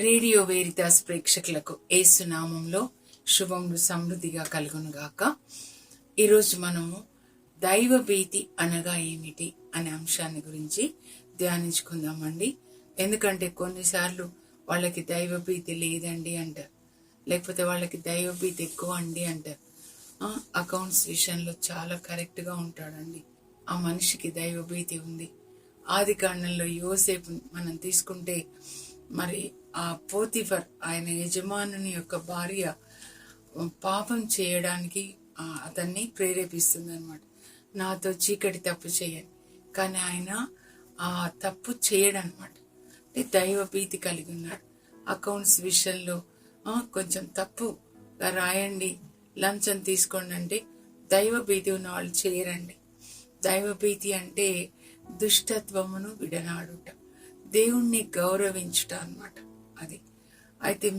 Radio వేరితాస్ ప్రేక్షకులకు ఏసునామంలో శుభములు సమృద్ధిగా కలుగునుగాక. ఈరోజు మనము దైవ భీతి అనగా ఏమిటి అనే అంశాన్ని గురించి ధ్యానించుకుందామండి. ఎందుకంటే కొన్నిసార్లు వాళ్ళకి దైవ భీతి లేదండి అంటారు లేకపోతే వాళ్ళకి దైవ భీతి ఎక్కువ అండి అంటారు అకౌంట్స్ విషయంలో చాలా కరెక్ట్గా ఉంటాడండి. ఆ మనిషికి దైవ భీతి ఉంది. ఆది కాండంలో యువసేపు మనం తీసుకుంటే మరి ఆ పోతిఫర్ ఆయన యజమానుని యొక్క భార్య పాపం చేయడానికి అతన్ని ప్రేరేపిస్తుంది అనమాట నాతో చీకటి తప్పు చేయని కానీ ఆయన ఆ తప్పు చేయడనమాట అంటే దైవ భీతి కలిగి ఉన్నాడు. అకౌంట్స్ విషయంలో కొంచెం తప్పు రాయండి లంచం తీసుకోండి అంటే దైవ భీతి ఉన్న వాళ్ళు చేయరండి. దైవ భీతి అంటే దుష్టత్వమును విడనాడుట దేవుణ్ణి గౌరవించుట అనమాట అది. అయితే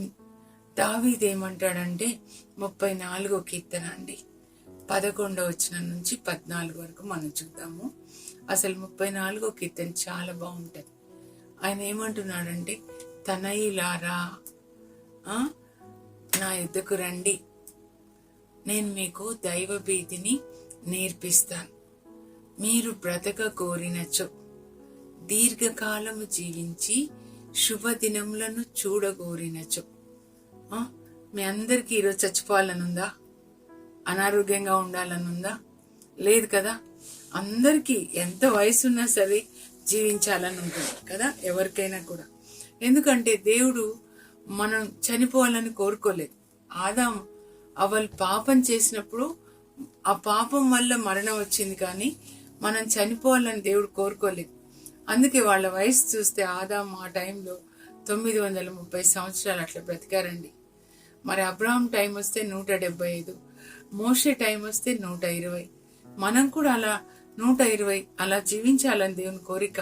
దావీద్ ఏమంటాడంటే ముప్పై నాలుగో కీర్తన అండి. పదకొండో వచ్చిన నుంచి పద్నాలుగు వరకు మనం చూద్దాము. అసలు ముప్పై నాలుగో కీర్తన చాలా బాగుంటుంది. ఆయన ఏమంటున్నాడంటే తనయులారా నా ఎద్దుకు రండి. నేను మీకు దైవ భీతిని నేర్పిస్తాను. మీరు బ్రతక కోరినచో దీర్ఘకాలము జీవించి శుభదినములను చూడగోరినచు. మీ అందరికీ ఈరోజు చచ్చిపోవాలనుందా? అనారోగ్యంగా ఉండాలనుందా? లేదు కదా? అందరికీ ఎంత వయసు ఉన్నా సరే జీవించాలని ఉంటుంది కదా ఎవరికైనా కూడా. ఎందుకంటే దేవుడు మనం చనిపోవాలని కోరుకోలేదు. ఆదాం అవల్ పాపం చేసినప్పుడు ఆ పాపం వల్ల మరణం వచ్చింది కానీ మనం చనిపోవాలని దేవుడు కోరుకోలేదు. అందుకే వాళ్ళ వయసు చూస్తే ఆదాం ఆ టైంలో తొమ్మిది వందల ముప్పై సంవత్సరాలు అట్లా బ్రతికారండి. మరి అబ్రాహం టైం వస్తే నూట డెబ్బై ఐదు మోషే టైం వస్తే నూట ఇరవై. మనం కూడా అలా నూట ఇరవై అలా జీవించాలని దేవుని కోరిక.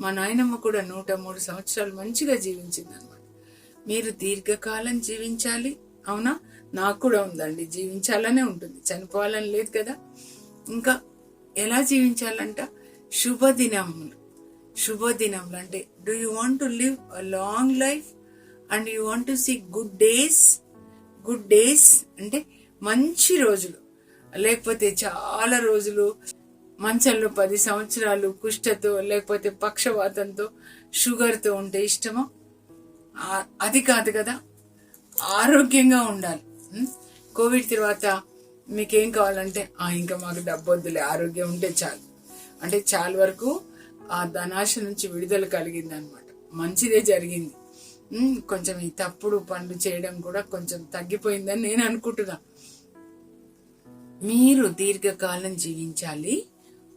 మా నాయనమ్మ కూడా నూట మూడు సంవత్సరాలు మంచిగా జీవించింది అనమాట మీరు దీర్ఘకాలం జీవించాలి. అవునా? నాకు కూడా ఉందండి. జీవించాలనే ఉంటుంది. చనిపోవాలని లేదు కదా. ఇంకా ఎలా జీవించాలంట? శుభదినములు. శుభదినం అంటే do you want to live a long life and you want to see good days good days అంటే మంచి రోజులు. లేకపోతే చాలా రోజులు మంచంలో పది సంవత్సరాలు కుష్ఠతో లేకపోతే పక్షవాతంతో షుగర్తో ఉంటే ఇష్టమా? అది కాదు కదా. ఆరోగ్యంగా ఉండాలి. కోవిడ్ తర్వాత మీకేం కావాలంటే ఆ ఇంకా మాకు డబ్బు వద్దులే ఆరోగ్యం ఉంటే చాలు. అంటే చాలా వరకు ఆ ధనాశ నుంచి విడుదల కలిగింది అనమాట మంచిదే జరిగింది. కొంచెం ఈ తప్పుడు పనులు చేయడం కూడా కొంచెం తగ్గిపోయిందని నేను అనుకుంటున్నా. మీరు దీర్ఘకాలం జీవించాలి.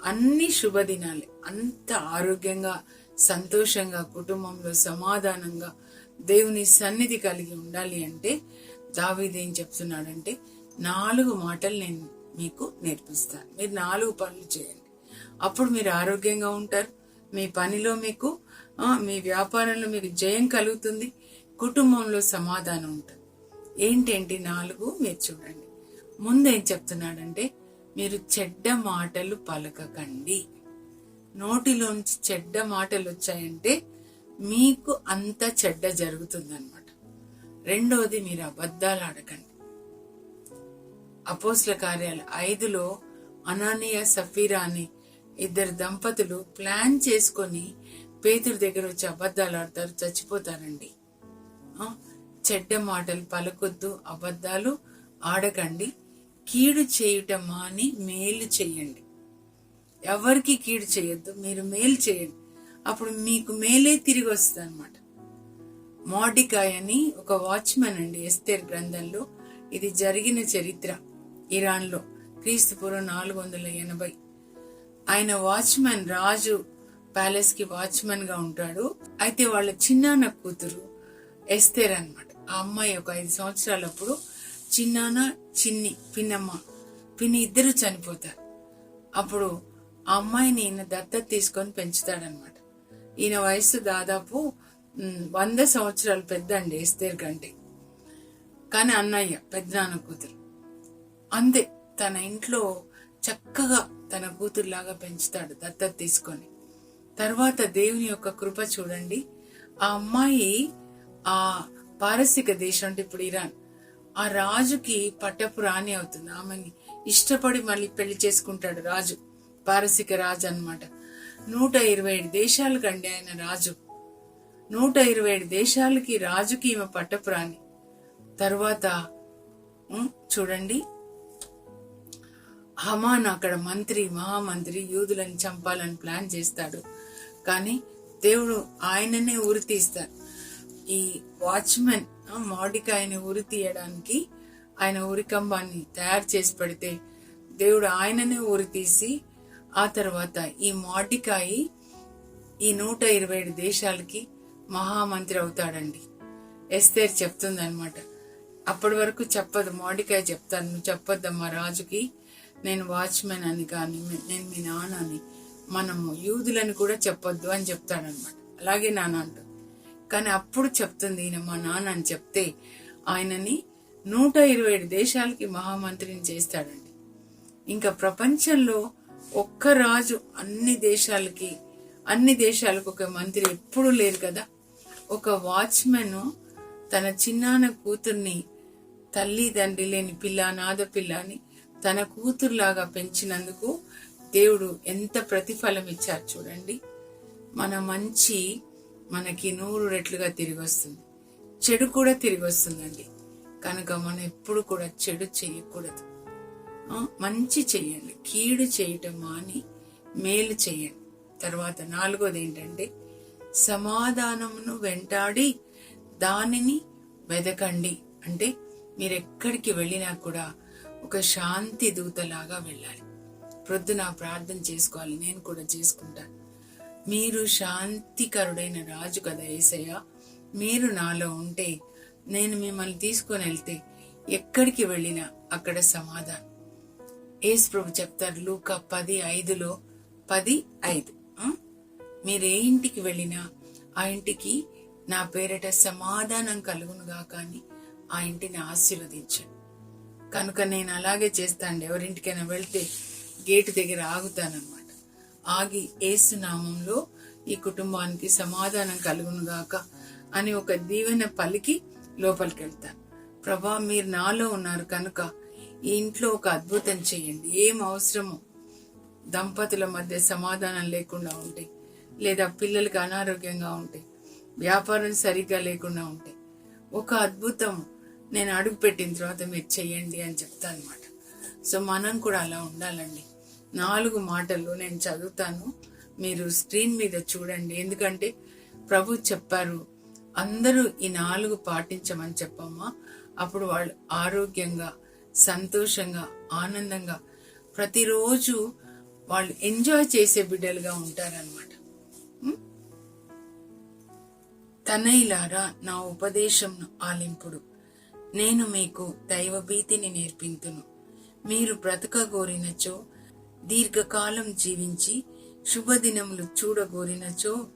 అన్ని శుభదినాలే. అంత ఆరోగ్యంగా సంతోషంగా కుటుంబంలో సమాధానంగా దేవుని సన్నిధి కలిగి ఉండాలి అంటే దావీదు ఏం చెప్తున్నాడంటే నాలుగు మాటలు నేను మీకు నేర్పిస్తాను. మీరు నాలుగు పనులు చేయండి. అప్పుడు మీరు ఆరోగ్యంగా ఉంటారు. మీ పనిలో మీకు మీ వ్యాపారంలో మీకు జయం కలుగుతుంది. కుటుంబంలో సమాధానం ఉంటుంది. ఏంటేంటి నాలుగు? మీరు చూడండి. ముందు ఏం చెప్తున్నాడంటే మీరు చెడ్డ మాటలు పలకకండి. నోటిలోంచి చెడ్డ మాటలు వచ్చాయంటే మీకు అంత చెడ్డ జరుగుతుందన్నమాట. రెండవది మీరు అబద్ధాలు ఆడకండి. అపోస్ల కార్యాలు ఐదులో అనానియా సఫీరా అని ఇద్దరు దంపతులు ప్లాన్ చేసుకొని పేతురు దగ్గర వచ్చి అబద్ధాలు ఆడతారు చచ్చిపోతారండి. చెడ్డ మాటలు పలకొద్దు అబద్ధాలు ఆడకండి. కీడు చేయుట మాని మేలు చేయండి. ఎవరికి కీడు చేయొద్దు మీరు మేలు చేయండి. అప్పుడు మీకు మేలే తిరిగి వస్తుంది అనమాట మోడికాయ్ అని ఒక వాచ్మెన్ అండి ఎస్తేర్ గ్రంథంలో ఇది జరిగిన చరిత్ర. ఇరాన్లో క్రీస్తు పూర్వం నాలుగు వందల ఎనభై ఆయన వాచ్మెన్ రాజు ప్యాలెస్కి వాచ్మెన్గా ఉంటాడు. అయితే వాళ్ళ చిన్నాన్న కూతురు ఎస్తేర్ అనమాట ఆ అమ్మాయి ఒక ఐదు సంవత్సరాలప్పుడు చిన్నాన్న చిన్ని పిన్నమ్మ పిన్ని ఇద్దరు చనిపోతారు. అప్పుడు ఆ అమ్మాయిని ఈయన దత్తత తీసుకొని పెంచుతాడనమాట ఈయన వయసు దాదాపు వంద సంవత్సరాలు పెద్ద అండి ఎస్తేర్ కంటే. కానీ అన్నయ్య పెద్దనాన్న కూతురు. అంతే తన ఇంట్లో చక్కగా తన కూతురులాగా పెంచుతాడు దత్తత తీసుకొని. తర్వాత దేవుని యొక్క కృప చూడండి. ఆ అమ్మాయి ఆ పారసిక దేశం అంటే ఇప్పుడు ఇరాన్. ఆ రాజుకి పట్టపు రాణి అవుతుంది. ఆమెని ఇష్టపడి మళ్ళీ పెళ్ళి చేసుకుంటాడు రాజు. పారసిక రాజు అన్నమాట. నూట ఇరవై ఏడు దేశాలకండి ఆయన రాజు. నూట ఇరవై ఏడు దేశాలకి రాజుకి ఈమె పట్టపు రాణి. తర్వాత చూడండి. హమాన్ అక్కడ మంత్రి మహామంత్రి యూదులను చంపాలని ప్లాన్ చేస్తాడు. కానీ దేవుడు ఆయననే ఉరి తీస్తారు ఈ వాచ్మెన్ మాడికాయని ఉరి తీయడానికి ఆయన ఉరికంబాన్ని తయారు చేసి పెడితే దేవుడు ఆయననే ఉరి తీసి ఆ తర్వాత ఈ మాడికాయి ఈ నూట ఇరవై ఏడు దేశాలకి మహామంత్రి అవుతాడండి. ఎస్తేర్ చెప్తుంది అనమాట అప్పటి వరకు చెప్పదు మోడికాయ చెప్తాను నువ్వు చెప్పొద్దమ్మా రాజుకి. నేను వాచ్మెన్ అని కానీ నేను మీ నాన్న అని మనము యూదులను కూడా చెప్పొద్దు అని చెప్తాడనమాట అలాగే నాన్న అంటుంది. కానీ అప్పుడు చెప్తుంది ఈయన మా నాన్న అని చెప్తే ఆయనని నూట ఇరవై ఏడు దేశాలకి మహామంత్రిని చేస్తాడండి. ఇంకా ప్రపంచంలో ఒక్క రాజు అన్ని దేశాలకి అన్ని దేశాలకు ఒక మంత్రి ఎప్పుడూ లేరు కదా. ఒక వాచ్మెన్ తన చిన్నాన కూతుర్ని తల్లి తండ్రి లేని పిల్ల నాద పిల్ల అని తన కూతురులాగా పెంచినందుకు దేవుడు ఎంత ప్రతిఫలం ఇచ్చారు చూడండి. మన మంచి మనకి నూరు రెట్లుగా తిరిగి వస్తుంది. చెడు కూడా తిరిగి వస్తుందండి. కనుక మనం ఎప్పుడు కూడా చెడు చేయకూడదు. మంచి చేయండి. కీడు చేయటం మాని మేలు చేయండి. తర్వాత నాలుగోది ఏంటంటే సమాధానమును వెంటాడి దానిని వెదకండి. అంటే మీరు ఎక్కడికి వెళ్ళినా కూడా ఒక శాంతి దూతలాగా వెళ్ళాలి. ప్రొద్దున ప్రార్థన చేసుకోవాలి. నేను కూడా చేసుకుంటాను మీరు శాంతికరుడైన రాజు కదా ఏసయ్య. మీరు నాలో ఉంటే నేను మిమ్మల్ని తీసుకొని వెళ్తే ఎక్కడికి వెళ్ళినా అక్కడ సమాధానం. ఏసు ప్రభు చెప్తారు లూక పది ఐదులో పది ఐదు. మీరు ఏ ఇంటికి వెళ్ళినా ఆ ఇంటికి నా పేరిట సమాధానం కలుగునుగా కానీ ఆ ఇంటిని ఆశీర్వదించండి. కనుక నేను అలాగే చేస్తాను ఎవరింటికైనా వెళ్తే గేటు దగ్గర ఆగుతానన్నమాట. ఆగి ఏసు నామంలో ఈ కుటుంబానికి సమాధానం కలుగునుగాక అని ఒక దీవెన పలికి లోపలికి వెళ్తాను ప్రభా మీరు నాలో ఉన్నారు కనుక ఈ ఇంట్లో ఒక అద్భుతం చేయండి. ఏం అవసరమో దంపతుల మధ్య సమాధానం లేకుండా ఉంటే లేదా పిల్లలకి అనారోగ్యంగా ఉంటే వ్యాపారం సరిగ్గా లేకుండా ఉంటే ఒక అద్భుతం నేను అడుగు పెట్టిన తర్వాత మీరు చెయ్యండి అని చెప్తా అనమాట సో మనం కూడా అలా ఉండాలండి. నాలుగు మాటలు నేను చదువుతాను. మీరు స్క్రీన్ మీద చూడండి. ఎందుకంటే ప్రభు చెప్పారు అందరూ ఈ నాలుగు పాటించమని చెప్పమ్మా. అప్పుడు వాళ్ళు ఆరోగ్యంగా సంతోషంగా ఆనందంగా ప్రతిరోజు వాళ్ళు ఎంజాయ్ చేసే బిడ్డలుగా ఉంటారనమాట తనైలారా నా ఉపదేశంను ఆలింపుడు. నేను మీకు దైవభీతిని నేర్పింతును. మీరు బ్రతకగోరినచో దీర్ఘకాలం జీవించి శుభదినములు చూడగోరినచో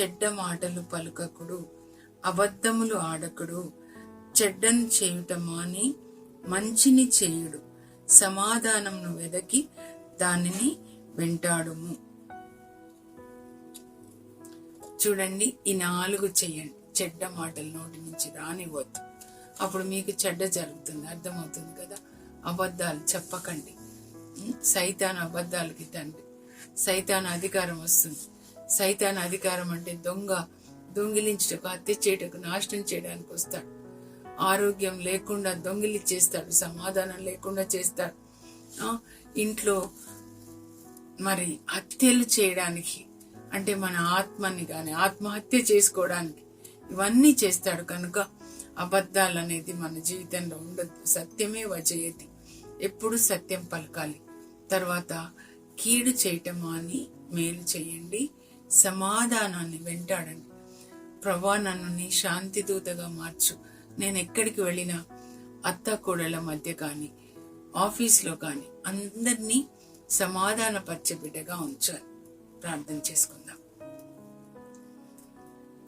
చెడ్డ మాటలు పలుకకుడు అబద్ధములు ఆడకుడు చెడ్డను చేయుట మాని మంచిని చేయుడు. సమాధానంను వెదకి దానిని వెంటాడుము. చూడండి ఈ నాలుగు చెయ్యండి. చెడ్డ మాటల నోటి నుంచి రానివ్వద్దు. అప్పుడు మీకు చెడ్డ జరుగుతుంది అర్థమవుతుంది కదా? అబద్ధాలు చెప్పకండి. సైతాన్ అబద్ధాలకి తండ్రి సైతాన్ అధికారం వస్తుంది. సైతాన్ అధికారం అంటే దొంగ దొంగిలించుటకు హత్య చేయటకు నాశనం చేయడానికి వస్తాడు. ఆరోగ్యం లేకుండా దొంగిలిచ్చేస్తాడు సమాధానం లేకుండా చేస్తాడు. ఇంట్లో మరి హత్యలు చేయడానికి అంటే మన ఆత్మని కానీ ఆత్మహత్య చేసుకోవడానికి ఇవన్నీ చేస్తాడు కనుక అబద్ధాలు అనేది మన జీవితంలో ఉండదు. సత్యమే వజయతి. ఎప్పుడు సత్యం పలకాలి. తర్వాత కీడు చేయటం అని మేలు చేయండి. సమాధానాన్ని వెంటాడండి. ప్రభా నన్ను నీ శాంతి దూతగా మార్చు. నేను ఎక్కడికి వెళ్ళినా అత్త కోడల మధ్య కానీ ఆఫీస్లో కానీ అందరినీ సమాధాన బిడ్డగా ఉంచాలి. ప్రార్థన చేసుకుందాం.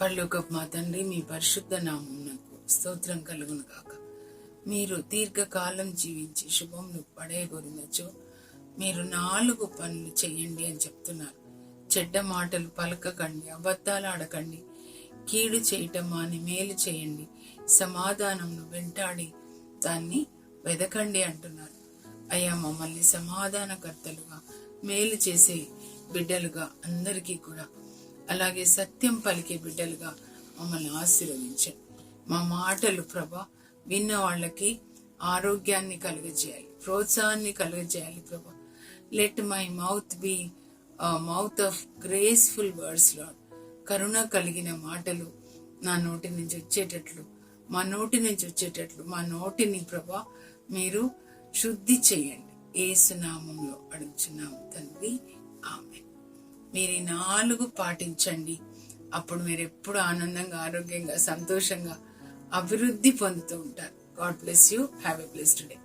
పర్లోక మా తండ్రి మీ పరిశుద్ధ నామమునకు స్తోత్రం కలుగును కాక మీరు దీర్ఘకాలం జీవించి శుభంను పడేయగొరినచో మీరు నాలుగు పనులు చెయ్యండి అని చెప్తున్నారు. చెడ్డ మాటలు పలకకండి అబద్ధాలు ఆడకండి కీడు చేయటం అని మేలు చేయండి సమాధానంను వెంటాడి దాన్ని వెదకండి అంటున్నారు. అయ్యా మమ్మల్ని సమాధానకర్తలుగా మేలు చేసే బిడ్డలుగా అందరికీ కూడా అలాగే సత్యం పలికే బిడ్డలుగా మమ్మల్ని ఆశీర్వదించండి. మా మాటలు ప్రభా విన్న వాళ్ళకి ఆరోగ్యాన్ని కలుగజేయాలి ప్రోత్సాహాన్ని కలుగజేయాలి ప్రభా. Let my mouth be mouth of graceful words Lord కరుణ కలిగిన మాటలు నా నోటి నుంచి వచ్చేటట్లు మా నోటి నుంచి వచ్చేటట్లు మా నోటిని ప్రభా మీరు శుద్ధి చేయండి. ఏసునామంలో అడుగుచున్నాము తండ్రి. ఆమె మీరు ఈ నాలుగు పాటించండి. అప్పుడు మీరు ఎప్పుడు ఆనందంగా ఆరోగ్యంగా సంతోషంగా అభివృద్ధి పొందుతూ ఉంటారు. God bless you have a blessed day